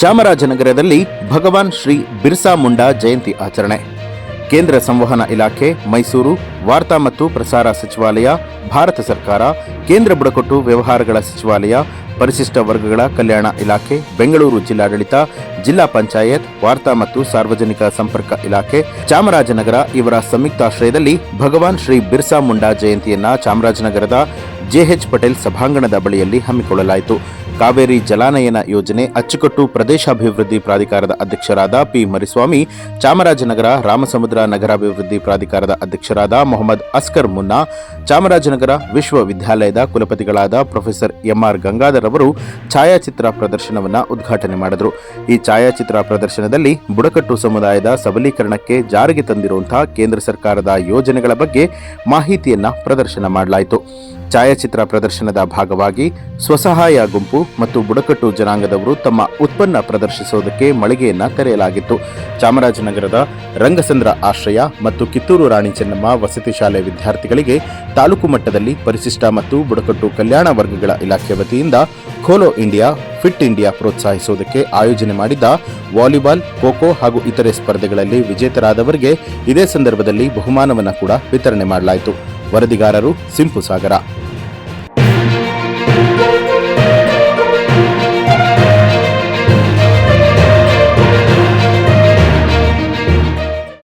ಚಾಮರಾಜನಗರದಲ್ಲಿ ಭಗವಾನ್ ಶ್ರೀ ಬಿರ್ಸಾ ಮುಂಡಾ ಜಯಂತಿ ಆಚರಣೆ. ಕೇಂದ್ರ ಸಂವಹನ ಇಲಾಖೆ, ಮೈಸೂರು, ವಾರ್ತಾ ಮತ್ತು ಪ್ರಸಾರ ಸಚಿವಾಲಯ, ಭಾರತ ಸರ್ಕಾರ, ಕೇಂದ್ರ ಬುಡಕಟ್ಟು ವ್ಯವಹಾರಗಳ ಸಚಿವಾಲಯ, ಪರಿಶಿಷ್ಟ ವರ್ಗಗಳ ಕಲ್ಯಾಣ ಇಲಾಖೆ, ಬೆಂಗಳೂರು ಜಿಲ್ಲಾಡಳಿತ, ಜಿಲ್ಲಾ ಪಂಚಾಯತ್, ವಾರ್ತಾ ಮತ್ತು ಸಾರ್ವಜನಿಕ ಸಂಪರ್ಕ ಇಲಾಖೆ, ಚಾಮರಾಜನಗರ ಇವರ ಸಂಯುಕ್ತಾಶ್ರಯದಲ್ಲಿ ಭಗವಾನ್ ಶ್ರೀ ಬಿರ್ಸಾ ಮುಂಡಾ ಜಯಂತಿಯನ್ನ ಚಾಮರಾಜನಗರದ ಜೆಎಚ್ ಪಟೇಲ್ ಸಭಾಂಗಣದ ಬಳಿಯಲ್ಲಿ ಹಮ್ಮಿಕೊಳ್ಳಲಾಯಿತು. ಕಾವೇರಿ ಜಲಾನಯನ ಯೋಜನೆ ಅಚ್ಚುಕಟ್ಟು ಪ್ರದೇಶಾಭಿವೃದ್ಧಿ ಪ್ರಾಧಿಕಾರದ ಅಧ್ಯಕ್ಷರಾದ ಪಿ ಮರಿಸ್ವಾಮಿ, ಚಾಮರಾಜನಗರ, ರಾಮಸಮುದ್ರ ನಗರಾಭಿವೃದ್ಧಿ ಪ್ರಾಧಿಕಾರದ ಅಧ್ಯಕ್ಷರಾದ ಮೊಹಮ್ಮದ್ ಅಸ್ಕರ್ ಮುನ್ನಾ, ಚಾಮರಾಜನಗರ ವಿಶ್ವವಿದ್ಯಾಲಯದ ಕುಲಪತಿಗಳಾದ ಪ್ರೊಫೆಸರ್ ಎಂಆರ್ ಗಂಗಾಧರ್ ಅವರು ಛಾಯಾಚಿತ್ರ ಪ್ರದರ್ಶನವನ್ನು ಉದ್ಘಾಟನೆ ಮಾಡಿದರು. ಈ ಛಾಯಾಚಿತ್ರ ಪ್ರದರ್ಶನದಲ್ಲಿ ಬುಡಕಟ್ಟು ಸಮುದಾಯದ ಸಬಲೀಕರಣಕ್ಕೆ ಜಾರಿಗೆ ತಂದಿರುವಂತಹ ಕೇಂದ್ರ ಸರ್ಕಾರದ ಯೋಜನೆಗಳ ಬಗ್ಗೆ ಮಾಹಿತಿಯನ್ನು ಪ್ರದರ್ಶನ ಮಾಡಲಾಯಿತು. ಛಾಯಾಚಿತ್ರ ಪ್ರದರ್ಶನದ ಭಾಗವಾಗಿ ಸ್ವಸಹಾಯ ಗುಂಪು ಮತ್ತು ಬುಡಕಟ್ಟು ಜನಾಂಗದವರು ತಮ್ಮ ಉತ್ಪನ್ನ ಪ್ರದರ್ಶಿಸುವುದಕ್ಕೆ ಮಳಿಗೆಯನ್ನ ತೆರೆಯಲಾಗಿತ್ತು. ಚಾಮರಾಜನಗರದ ರಂಗಸಂದ್ರ ಆಶ್ರಯ ಮತ್ತು ಕಿತ್ತೂರು ರಾಣಿ ಚೆನ್ನಮ್ಮ ವಸತಿ ಶಾಲೆ ವಿದ್ಯಾರ್ಥಿಗಳಿಗೆ ತಾಲೂಕು ಮಟ್ಟದಲ್ಲಿ ಪರಿಶಿಷ್ಟ ಮತ್ತು ಬುಡಕಟ್ಟು ಕಲ್ಯಾಣ ವರ್ಗಗಳ ಇಲಾಖೆ ವತಿಯಿಂದ ಖೋಲೋ ಇಂಡಿಯಾ, ಫಿಟ್ ಇಂಡಿಯಾ ಪ್ರೋತ್ಸಾಹಿಸುವುದಕ್ಕೆ ಆಯೋಜನೆ ಮಾಡಿದ್ದ ವಾಲಿಬಾಲ್, ಖೋಖೋ ಹಾಗೂ ಇತರೆ ಸ್ಪರ್ಧೆಗಳಲ್ಲಿ ವಿಜೇತರಾದವರಿಗೆ ಇದೇ ಸಂದರ್ಭದಲ್ಲಿ ಬಹುಮಾನವನ್ನು ಕೂಡ ವಿತರಣೆ ಮಾಡಲಾಯಿತು. ವರದಿಗಾರರು ಸಿಂಪು ಸಾಗರ. Thank you.